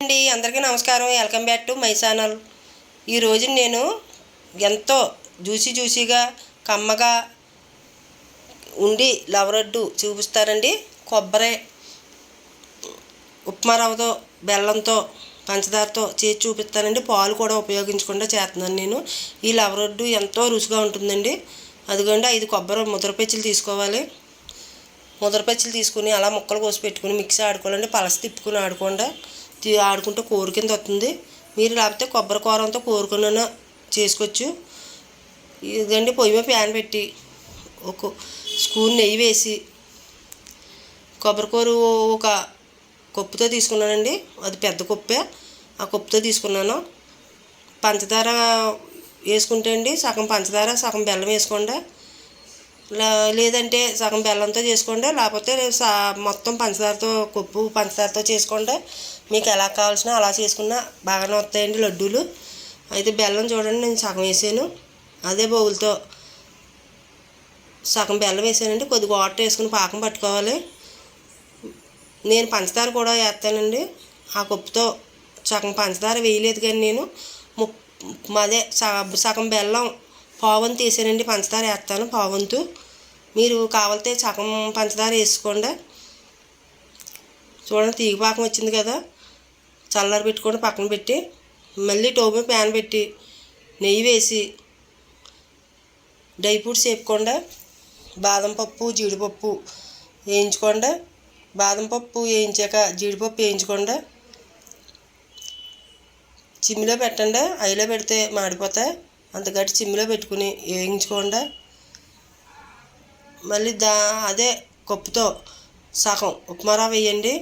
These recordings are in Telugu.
అండి అందరికీ నమస్కారం. Welcome back to my channel. ఈరోజు నేను ఎంతో జ్యూసీ జ్యూసీగా కమ్మగా ఉండి లవరడ్డు చూపిస్తారండి. కొబ్బరి ఉప్మా రవ్వతో బెల్లంతో పంచదారతో చేసి చూపిస్తానండి. పాలు కూడా ఉపయోగించకుండా చేస్తున్నాను నేను. ఈ లవరడ్డు ఎంతో రుచిగా ఉంటుందండి. అదిగోండి ఐదు కొబ్బరి ముద్రపెచ్చులు తీసుకోవాలి. ముద్రపచ్చలు తీసుకుని అలా ముక్కలు కోసి పెట్టుకుని మిక్సీ ఆడుకోవాలండి. పలస తిప్పుకుని ఆడుకోండి. ఆడుకుంటే కూర కింద వస్తుంది. మీరు లేకపోతే కొబ్బరి కూరంతో కూరకున్న చేసుకోవచ్చు. ఇదండి పొయ్యి మీద ప్యాన్ పెట్టి ఒక స్పూన్ నెయ్యి వేసి కొబ్బరి కూర ఒక కప్పుతో తీసుకున్నానండి. అది పెద్ద కుప్పే. ఆ కప్పుతో తీసుకున్నాను. పంచదార వేసుకుంటే అండి సగం పంచదార సగం బెల్లం వేసుకోండి. లేదంటే సగం బెల్లంతో చేసుకోండి. లేకపోతే సా మొత్తం పంచదారతో కొప్పు పంచదారతో చేసుకోండి. మీకు ఎలా కావాల్సిన అలా చేసుకున్నా బాగానే వస్తాయండి లడ్డూలు. అయితే బెల్లం చూడండి నేను సగం వేసాను. అదే బౌల్తో సగం బెల్లం వేసానండి. కొద్దిగా వాటర్ వేసుకుని పాకం పట్టుకోవాలి. నేను పంచదార కూడా వేస్తానండి. ఆ కప్పుతో సగం పంచదార వేయలేదు కానీ నేను ముప్ అదే సగ- సగం బెల్లం పావంతు వేసానండి. పంచదార వేస్తాను పావంతు. మీరు కావాలితే సగం పంచదార వేసుకోండి. చూడండి తీగ పాకం వచ్చింది కదా. చల్లారి పెట్టుకొని పక్కన పెట్టి మళ్ళీ టోమి ప్యాన్ పెట్టి నెయ్యి వేసి డ్రై ఫ్రూట్స్ వేపుకోండి బాదం పప్పు జీడిపప్పు వేయించుకోండి బాదం పప్పు వేయించాక జీడిపప్పు వేయించుకోండి చిమ్మిలో పెట్టండి అయిలో పెడితే మాడిపోతాయి అంతకట్టి చిమ్మిలో పెట్టుకుని వేయించుకోండి మళ్ళీ దా అదే కప్పుతో సగం ఉప్మా రవ్వ వేయండి.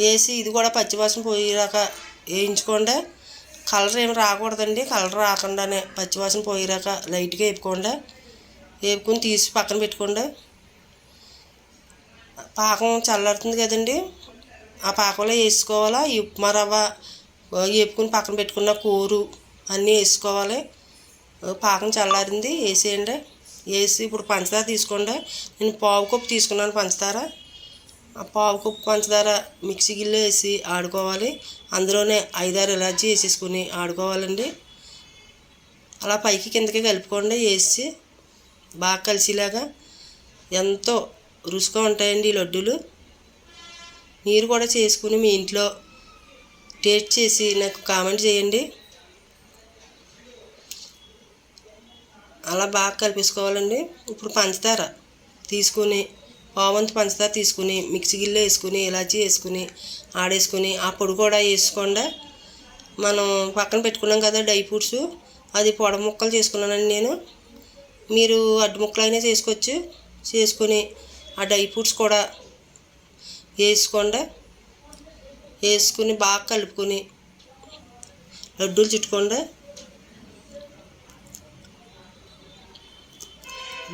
వేసి ఇది కూడా పచ్చివాసన పోయేదాకా వేయించుకోండి. కలర్ ఏమి రాకూడదండి. కలర్ రాకుండానే పచ్చివాసన పోయేదాక లైట్గా వేపుకోండి. వేపుకుని తీసి పక్కన పెట్టుకోండి. పాకం చల్లారుతుంది కదండి. ఆ పాకంలో వేసుకోవాలా? ఈ ఉప్మా రవ్వ వేపుకుని పక్కన పెట్టుకున్న కూరు అన్నీ వేసుకోవాలి. పాకం చల్లారింది. వేసేయండి. వేసి ఇప్పుడు పంచదార తీసుకోండి. నేను పావు కప్పు తీసుకున్నాను పంచదార. పావు కప్పు పంచదార మిక్సీ గిన్నెలో వేసి ఆడుకోవాలి. అందులోనే ఐదారు ఇలాచి వేసేసుకుని ఆడుకోవాలండి. అలా పైకి కిందకి కలుపుకోండి వేసి బాగా కలిసేలాగా ఎంతో రుచిగా ఉంటాయండి ఈ లడ్డూలు. మీరు కూడా చేసుకుని మీ ఇంట్లో టేస్ట్ చేసి నాకు కామెంట్ చేయండి. అలా బాగా కలిపేసుకోవాలండి. ఇప్పుడు పంచదార తీసుకుని పావంతు పంచదార తీసుకుని మిక్సీ గిన్నెలో వేసుకుని ఇలాచి వేసుకుని ఆడేసుకుని ఆ పొడి కూడా వేసుకోండి మనం పక్కన పెట్టుకున్నాం కదా డ్రై ఫ్రూట్స్ అది పొడ ముక్కలు చేసుకున్నానండి నేను. మీరు అడ్డు ముక్కలు అయినా చేసుకోవచ్చు. చేసుకొని ఆ డ్రై ఫ్రూట్స్ కూడా వేసుకోండి. వేసుకుని బాగా కలుపుకొని లడ్డూలు చుట్టుకోండి.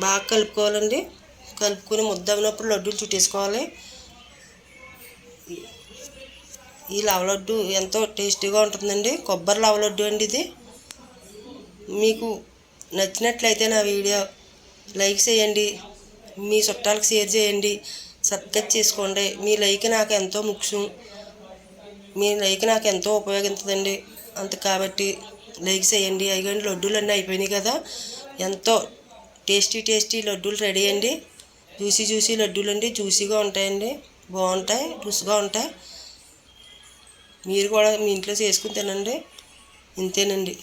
బాగా కలుపుకోవాలండి. కలుపుకొని ముద్ద అవినప్పుడు లడ్డూలు చుట్టేసుకోవాలి. ఈ లవ లడ్డు ఎంతో టేస్టీగా ఉంటుందండి. కొబ్బరి లవ లడ్డు అండి ఇది. మీకు నచ్చినట్లయితే నా వీడియో లైక్ చేయండి. మీ చుట్టాలకు షేర్ చేయండి. సబ్స్క్రైబ్ చేసుకోండి. మీ లైక్ నాకు ఎంతో ముఖ్యం. మీ లైక్ నాకు ఎంతో ఉపయోగిస్తుందండి అంత కాబట్టి లైక్ చేయండి. అయిగండి లడ్డూలు అన్నీ అయిపోయినాయి కదా. ఎంతో టేస్టీ టేస్టీ లడ్డూలు రెడీ అండి. జ్యూసీ జ్యూసీ లడ్డూలు అండి జ్యూసీగా ఉంటాయండి. బాగుంటాయి రుచిగా ఉంటాయి. మీరు కూడా మీ ఇంట్లో చేసుకుని తినండి. ఇంతేనండి.